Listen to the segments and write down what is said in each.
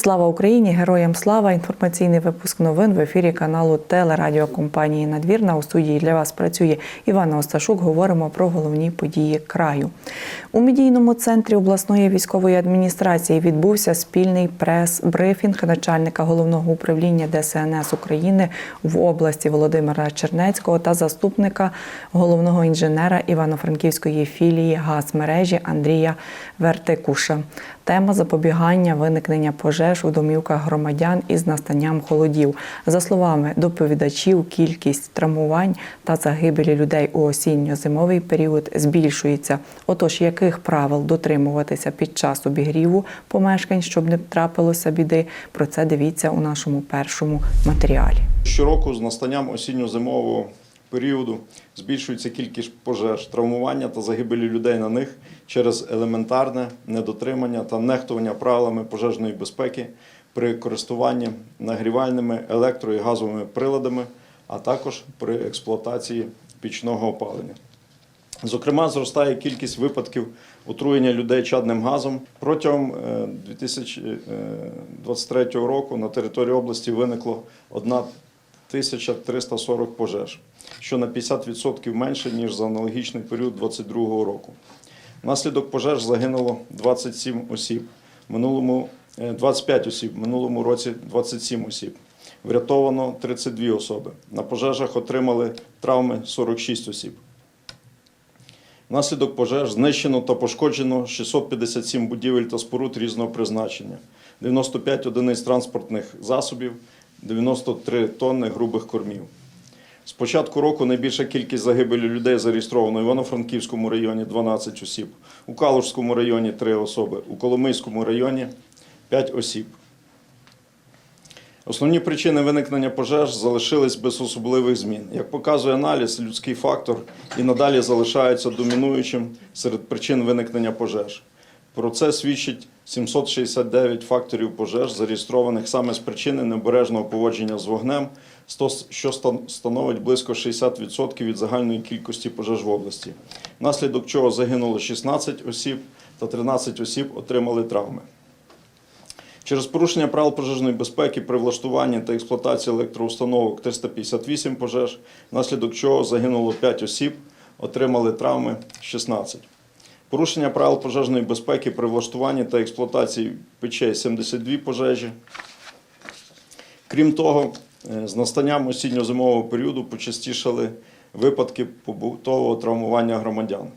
Слава Україні! Героям слава! Інформаційний випуск новин в ефірі каналу телерадіокомпанії Надвірна. У студії для вас працює Івана Осташук. Говоримо про головні події краю. У медійному центрі обласної військової адміністрації відбувся спільний прес-брифінг начальника головного управління ДСНС України в області Володимира Чернецького та заступника головного інженера Івано-Франківської філії газмережі Андрія Вертикуша. Тема запобігання виникнення пожеж у домівках громадян із настанням холодів. За словами доповідачів, кількість травмувань та загибелі людей у осінньо-зимовий період збільшується. Отож, яких правил дотримуватися під час обігріву помешкань, щоб не трапилося біди, про це дивіться у нашому першому матеріалі. Щороку з настанням осінньо-зимового періоду збільшується кількість пожеж, травмування та загибелі людей на них через елементарне недотримання та нехтування правилами пожежної безпеки при користуванні нагрівальними електро- і газовими приладами, а також при експлуатації пічного опалення. Зокрема, зростає кількість випадків отруєння людей чадним газом. Протягом е, 2023 року на території області виникло 1340 пожеж, що на 50% менше, ніж за аналогічний період 2022 року. Внаслідок пожеж загинуло 27 осіб, минулому е, 25 осіб, в минулому році 27 осіб. Врятовано 32 особи. На пожежах отримали травми 46 осіб. Внаслідок пожеж знищено та пошкоджено 657 будівель та споруд різного призначення, 95 одиниць транспортних засобів, 93 тонни грубих кормів. З початку року найбільша кількість загибелі людей зареєстровано в Івано-Франківському районі 12 осіб, у Калужському районі 3 особи, у Коломийському районі 5 осіб. Основні причини виникнення пожеж залишились без особливих змін. Як показує аналіз, людський фактор і надалі залишається домінуючим серед причин виникнення пожеж. Про це свідчить 769 факторів пожеж, зареєстрованих саме з причини необережного поводження з вогнем, що становить близько 60% від загальної кількості пожеж в області, внаслідок чого загинуло 16 осіб та 13 осіб отримали травми. Через порушення правил пожежної безпеки при влаштуванні та експлуатації електроустановок 358 пожеж, внаслідок чого загинуло 5 осіб, отримали травми 16. Порушення правил пожежної безпеки при влаштуванні та експлуатації печей 72 пожежі. Крім того, е, з настанням осінньо-зимового періоду почастішали випадки побутового травмування громадян.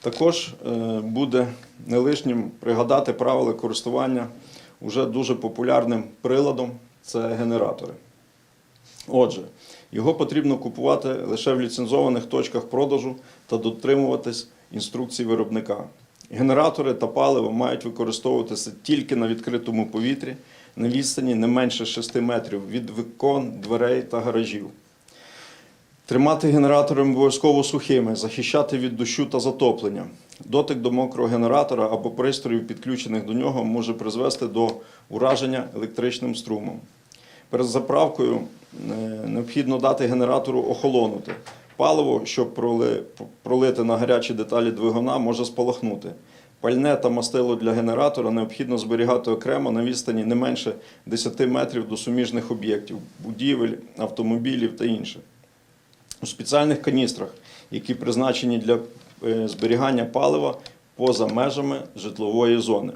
Також е, буде не лишнім пригадати правила користування уже дуже популярним приладом це генератори. Отже, його потрібно купувати лише в ліцензованих точках продажу та дотримуватись інструкцій виробника. Генератори та паливо мають використовуватися тільки на відкритому повітрі на відстані не менше 6 метрів від вікон, дверей та гаражів. Тримати генератори обов'язково сухими, захищати від дощу та затоплення. Дотик до мокрого генератора або пристроїв, підключених до нього, може призвести до ураження електричним струмом. Перед заправкою е, необхідно дати генератору охолонути. Паливо, що проли- пролите на гарячі деталі двигуна, може спалахнути. Пальне та мастило для генератора необхідно зберігати окремо на відстані не менше 10 метрів до суміжних об'єктів, будівель, автомобілів та інше у спеціальних каністрах, які призначені для е, зберігання палива поза межами житлової зони.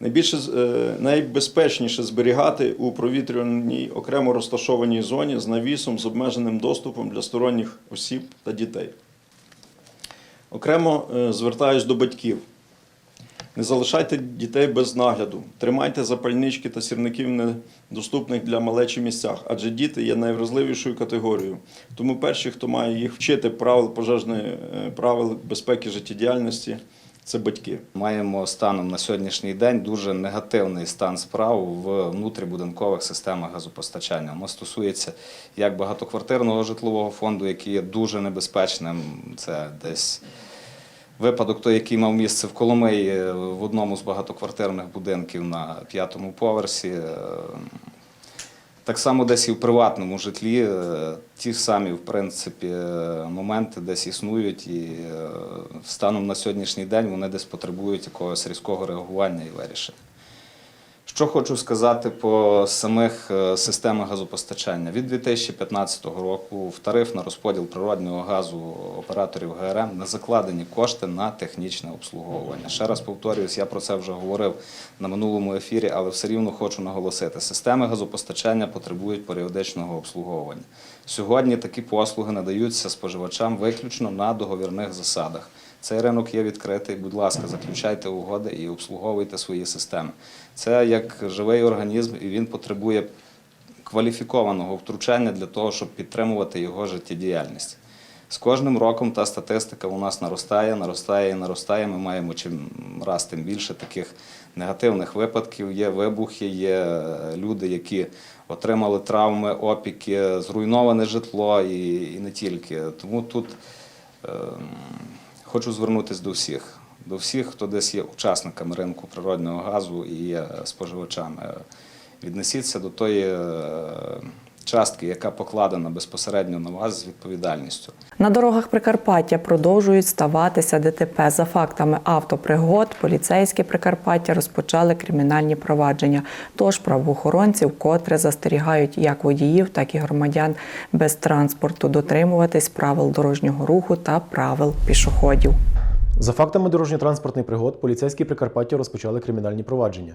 Найбільше, е, найбезпечніше зберігати у провітрюваній окремо розташованій зоні з навісом з обмеженим доступом для сторонніх осіб та дітей. Окремо е, звертаюсь до батьків. Не залишайте дітей без нагляду. Тримайте запальнички та сірників в недоступних для малечі місцях, адже діти є найвразливішою категорією. Тому перші, хто має їх вчити правил пожежної е, правил безпеки життєдіяльності, це батьки. Маємо станом на сьогоднішній день дуже негативний стан справ в внутрібудинкових системах газопостачання. Воно стосується як багатоквартирного житлового фонду, який є дуже небезпечним. Це десь випадок, той, який мав місце в Коломиї е, в одному з багатоквартирних будинків на п'ятому поверсі. Так само десь і в приватному житлі е, ті ж самі, в принципі, е, моменти десь існують, і е, станом на сьогоднішній день вони десь потребують якогось різкого реагування і вирішення. Що хочу сказати по самих е, системах газопостачання. Від 2015 року в тариф на розподіл природнього газу операторів ГРМ не закладені кошти на технічне обслуговування. Ще раз повторююсь, я про це вже говорив на минулому ефірі, але все рівно хочу наголосити: системи газопостачання потребують періодичного обслуговування. Сьогодні такі послуги надаються споживачам виключно на договірних засадах. Цей ринок є відкритий. Будь ласка, заключайте угоди і обслуговуйте свої системи. Це як живий організм, і він потребує кваліфікованого втручання для того, щоб підтримувати його життєдіяльність. З кожним роком та статистика у нас наростає, наростає і наростає. Ми маємо чим раз тим більше таких негативних випадків. Є вибухи, є е, люди, які отримали травми, опіки, зруйноване житло і, і не тільки. Тому тут е, хочу звернутися до всіх, до всіх, хто десь є учасниками ринку природного газу і є споживачами. Віднесіться до тої е, частки, яка покладена безпосередньо на вас з відповідальністю. На дорогах Прикарпаття продовжують ставатися ДТП. За фактами автопригод, поліцейські Прикарпаття розпочали кримінальні провадження. Тож правоохоронці вкотре застерігають як водіїв, так і громадян без транспорту дотримуватись правил дорожнього руху та правил пішоходів. За фактами дорожньо-транспортних пригод, поліцейські Прикарпаття розпочали кримінальні провадження.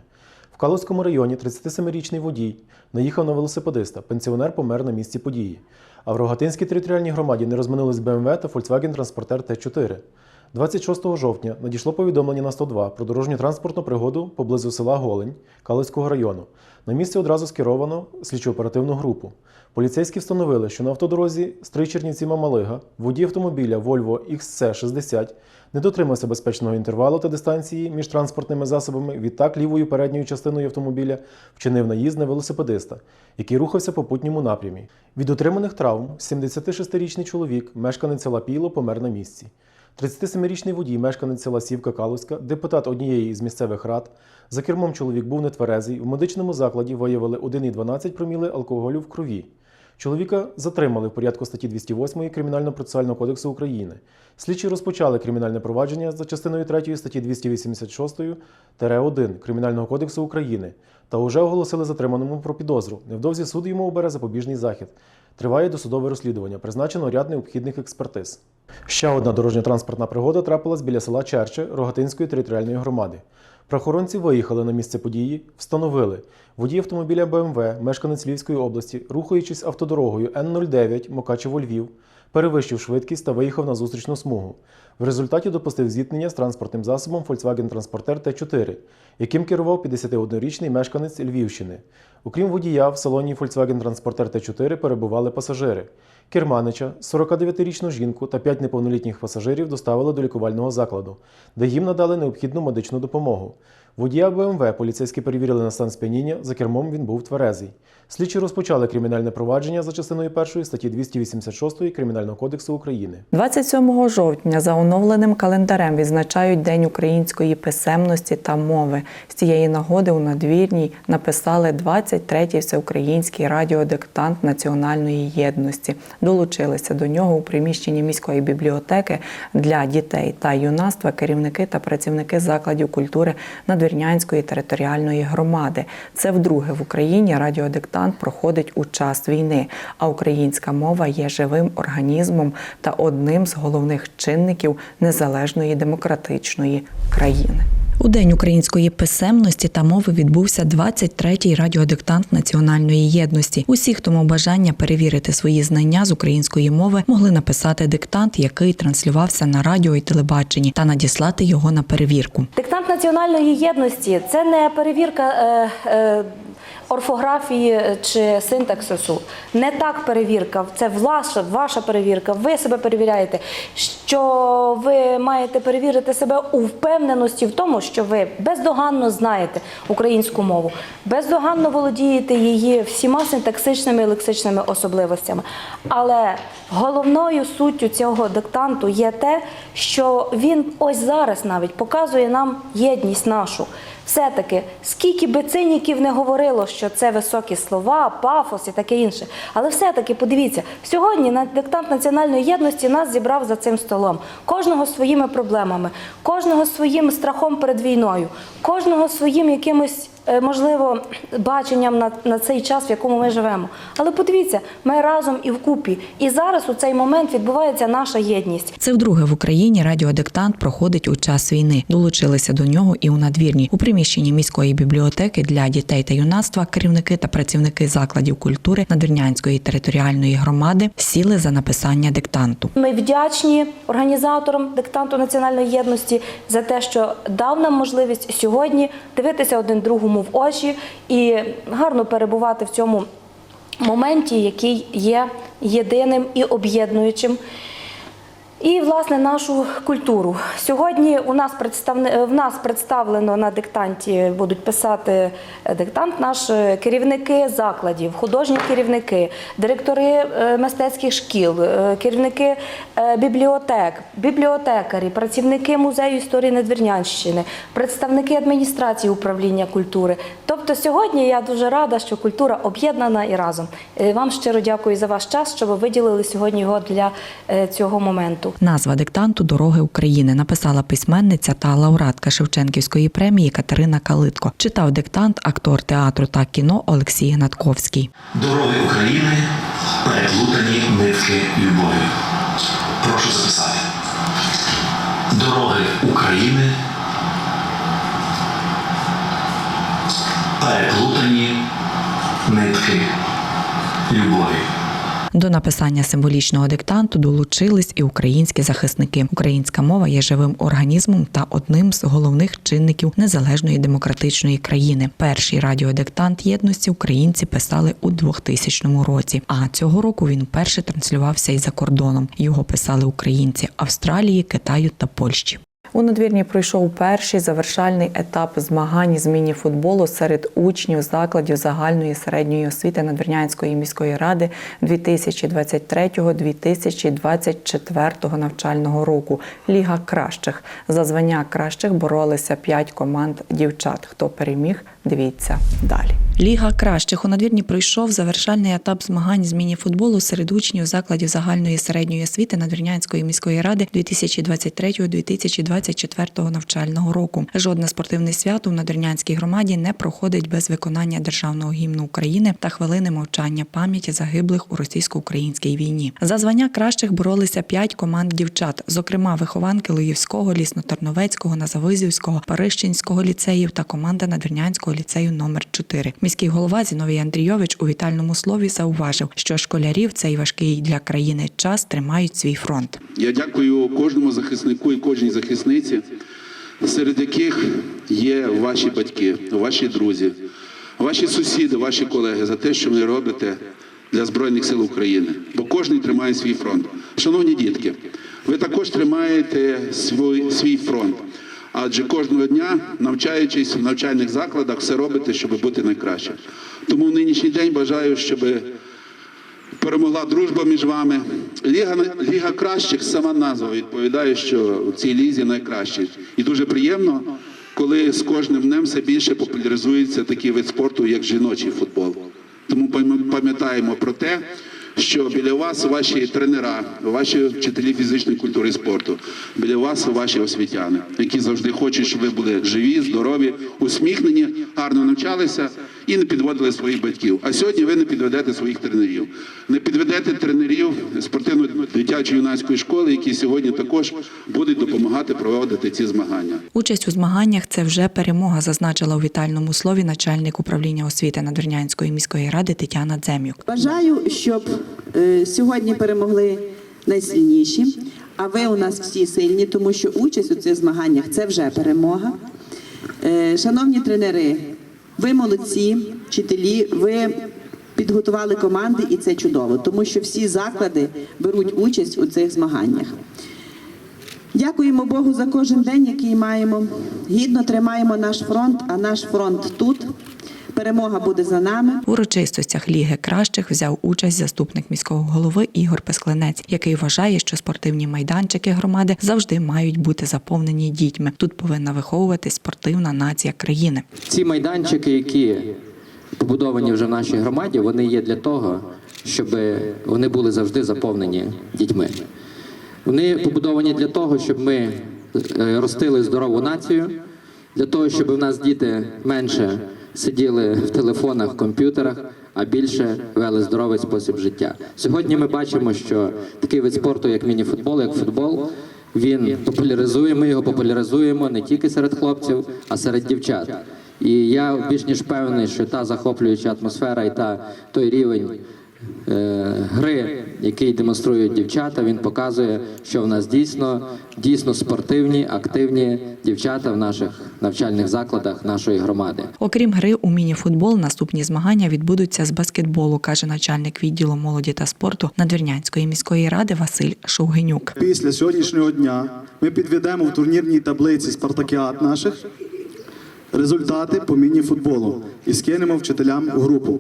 В Калузькому районі 37-річний водій наїхав на велосипедиста. Пенсіонер помер на місці події. А в Рогатинській територіальній громаді не розминулись БМВ та Volkswagen Транспортер Т4. 26 жовтня надійшло повідомлення на 102 про дорожньо-транспортну пригоду поблизу села Голень Калицького району. На місце одразу скеровано слідчо-оперативну групу. Поліцейські встановили, що на автодорозі Стрий Мамалига водій автомобіля Volvo XC60 не дотримався безпечного інтервалу та дистанції між транспортними засобами. Відтак лівою передньою частиною автомобіля вчинив наїзд на велосипедиста, який рухався по путньому напрямі. Від отриманих травм 76-річний чоловік, мешканець села Піло, помер на місці. 37-річний водій, мешканець села Сівка Калуська, депутат однієї із місцевих рад. За кермом чоловік був нетверезий. В медичному закладі виявили 1,12 проміли алкоголю в крові. Чоловіка затримали в порядку статті 208 Кримінально-процесуального кодексу України. Слідчі розпочали кримінальне провадження за частиною 3 статті 286-1 Кримінального кодексу України та уже оголосили затриманому про підозру. Невдовзі суд йому обере запобіжний захід. Триває досудове розслідування. Призначено ряд необхідних експертиз. Ще одна дорожньо-транспортна пригода трапилась біля села Черче Рогатинської територіальної громади. Прохоронці виїхали на місце події, встановили водій автомобіля БМВ, мешканець Львівської області, рухаючись автодорогою Н-09 Мокачево Львів, перевищив швидкість та виїхав на зустрічну смугу. В результаті допустив зіткнення з транспортним засобом Volkswagen Transporter Т4, яким керував 51-річний мешканець Львівщини. Окрім водія, в салоні Volkswagen Transporter Т4 перебували пасажири. Керманича, 49-річну жінку та 5 неповнолітніх пасажирів доставили до лікувального закладу, де їм надали необхідну медичну допомогу. Водія БМВ поліцейські перевірили на стан сп'яніння, за кермом він був тверезий. Слідчі розпочали кримінальне провадження за частиною 1 статті 286 Кримінального кодексу України. 27 жовтня за оновленим календарем відзначають День української писемності та мови. З цієї нагоди у надвірній написали 23-й всеукраїнський радіодиктант національної єдності. Долучилися до нього у приміщенні міської бібліотеки для дітей та юнацтва керівники та працівники закладів культури Надвірнянської територіальної громади. Це вдруге в Україні радіодиктант проходить у час війни, а українська мова є живим організмом та одним з головних чинників незалежної демократичної країни. У День української писемності та мови відбувся 23-й радіодиктант національної єдності. Усі, хто мав бажання перевірити свої знання з української мови, могли написати диктант, який транслювався на радіо і телебаченні, та надіслати його на перевірку. Диктант національної єдності це не перевірка е, е, орфографії чи синтаксису. Не так перевірка, це ваша, ваша перевірка. Ви себе перевіряєте, що ви маєте перевірити себе у впевненості в тому, що ви бездоганно знаєте українську мову, бездоганно володієте її всіма синтаксичними і лексичними особливостями. Але головною суттю цього диктанту є те, що він ось зараз навіть показує нам єдність нашу. Все-таки, скільки би циніків не говорило, що це високі слова, пафос і таке інше. Але все-таки подивіться, сьогодні на диктант національної єдності нас зібрав за цим столом. Кожного своїми проблемами, кожного своїм страхом перед війною, кожного своїм якимось можливо, баченням на, на цей час, в якому ми живемо. Але подивіться, ми разом і вкупі. І зараз у цей момент відбувається наша єдність. Це вдруге в Україні радіодиктант проходить у час війни. Долучилися до нього і у надвірні у приміщенні міської бібліотеки для дітей та юнацтва керівники та працівники закладів культури Надвірнянської територіальної громади сіли за написання диктанту. Ми вдячні організаторам диктанту національної єдності за те, що дав нам можливість сьогодні дивитися один другому в очі і гарно перебувати в цьому моменті, який є єдиним і об'єднуючим. І власне нашу культуру. Сьогодні у нас представне в нас представлено на диктанті будуть писати е, диктант наш е, керівники закладів, художні керівники, директори е, мистецьких шкіл, керівники бібліотек, бібліотекарі, працівники музею історії Надвірнянщини, представники адміністрації управління культури. Тобто сьогодні я дуже рада, що культура об'єднана і разом. Вам щиро дякую за ваш час, що ви виділили сьогодні його для цього моменту. Назва диктанту Дороги України написала письменниця та лауреатка Шевченківської премії Катерина Калитко. Читав диктант актор театру та кіно Олексій Гнатковський. Дороги України переплутані нитки любові. Прошу записати. Дороги України переплутані нитки любові. До написання символічного диктанту долучились і українські захисники. Українська мова є живим організмом та одним з головних чинників незалежної демократичної країни. Перший радіодиктант єдності українці писали у 2000 році. А цього року він вперше транслювався і за кордоном. Його писали українці Австралії, Китаю та Польщі. У надвірні пройшов перший завершальний етап змагань з міні-футболу серед учнів закладів загальної середньої освіти Надвірнянської міської ради 2023-2024 навчального року. Ліга кращих за звання кращих боролися п'ять команд дівчат. Хто переміг? Дивіться далі. Ліга кращих у надвірні пройшов завершальний етап змагань з міні-футболу серед учнів закладів загальної середньої освіти Надвірнянської міської ради 2023-2024 навчального року. Жодне спортивне свято в Надвірнянській громаді не проходить без виконання державного гімну України та хвилини мовчання пам'яті загиблих у російсько-українській війні. За звання кращих боролися п'ять команд дівчат, зокрема вихованки Луївського, Лісно-Тарновецького, Назавизівського, Парищинського ліцеїв та команда Надвірнянського ліцею номер 4 Міський голова Зіновій Андрійович у вітальному слові зауважив, що школярі в цей важкий для країни час тримають свій фронт. Я дякую кожному захиснику і кожній захисниці, серед яких є ваші батьки, ваші друзі, ваші сусіди, ваші колеги за те, що ви робите для Збройних сил України. Бо кожен тримає свій фронт. Шановні дітки, ви також тримаєте свій, свій фронт. Адже кожного дня, навчаючись в навчальних закладах, все робите, щоб бути найкращим. Тому в нинішній день бажаю, щоб перемогла дружба між вами. Ліга, Ліга кращих, сама назва відповідає, що в цій лізі найкращі. І дуже приємно, коли з кожним днем все більше популяризується такий вид спорту, як жіночий футбол. Тому пам'ятаємо про те, що біля вас ваші тренера, ваші вчителі фізичної культури і спорту, біля вас ваші освітяни, які завжди хочуть, щоб ви були живі, здорові, усміхнені, гарно навчалися і не підводили своїх батьків. А сьогодні ви не підведете своїх тренерів. Не підведете тренерів спортивно-дитячої юнацької школи, які сьогодні також будуть допомагати проводити ці змагання. Участь у змаганнях це вже перемога, зазначила у вітальному слові начальник управління освіти Надвірнянської міської ради Тетяна Дземюк. Бажаю, щоб е, сьогодні перемогли найсильніші, а ви у нас всі сильні, тому що участь у цих змаганнях це вже перемога. Е, шановні тренери, ви молодці, вчителі, ви підготували команди, і це чудово, тому що всі заклади беруть участь у цих змаганнях. Дякуємо Богу за кожен день, який маємо. Гідно тримаємо наш фронт, а наш фронт тут. Перемога буде за нами. В урочистостях Ліги кращих взяв участь заступник міського голови Ігор Песклинець, який вважає, що спортивні майданчики громади завжди мають бути заповнені дітьми. Тут повинна виховуватись спортивна нація країни. Ці майданчики, які побудовані вже в нашій громаді, вони є для того, щоб вони були завжди заповнені дітьми. Вони побудовані для того, щоб ми е, ростили здорову націю, для того, щоб у нас діти менше сиділи в телефонах, комп'ютерах, а більше вели здоровий спосіб життя. Сьогодні ми бачимо, що такий вид спорту, як мініфутбол, як футбол, він популяризує. Ми його популяризуємо не тільки серед хлопців, а серед дівчат. І я більш ніж певний, що та захоплююча атмосфера і та той рівень гри, який демонструють дівчата, він показує, що в нас дійсно дійсно спортивні, активні дівчата в наших навчальних закладах нашої громади. Окрім гри у мініфутбол, наступні змагання відбудуться з баскетболу, каже начальник відділу молоді та спорту Надвірнянської міської ради Василь Шовгенюк. Після сьогоднішнього дня ми підведемо в турнірній таблиці спартакіад наших результати по міні-футболу і скинемо вчителям у групу.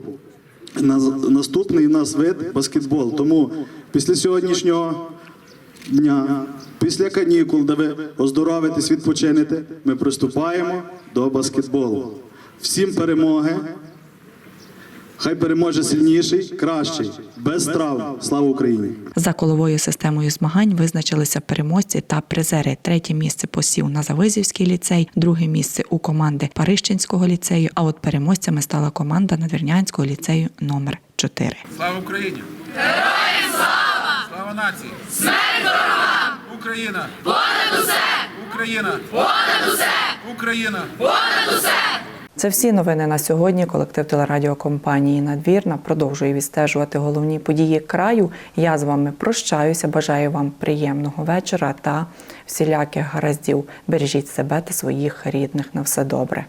Наступний у нас вид баскетбол. Тому після сьогоднішнього дня, після канікул, де ви оздоровитесь, відпочинете, ми приступаємо до баскетболу. Всім перемоги. Хай переможе сильніший, кращий, без травм. Слава Україні! За коловою системою змагань визначилися переможці та призери. Третє місце посів на Завизівський ліцей, друге місце у команди Парищинського ліцею. А от переможцями стала команда Надвірнянського ліцею номер 4. Слава Україні! Героям слава! Слава нації! Смерть ворогам! Україна! Понад усе! Україна! Понад усе! Україна! Це всі новини на сьогодні. Колектив телерадіокомпанії Надвірна продовжує відстежувати головні події краю. Я з вами прощаюся. Бажаю вам приємного вечора та всіляких гараздів. Бережіть себе та своїх рідних. На все добре.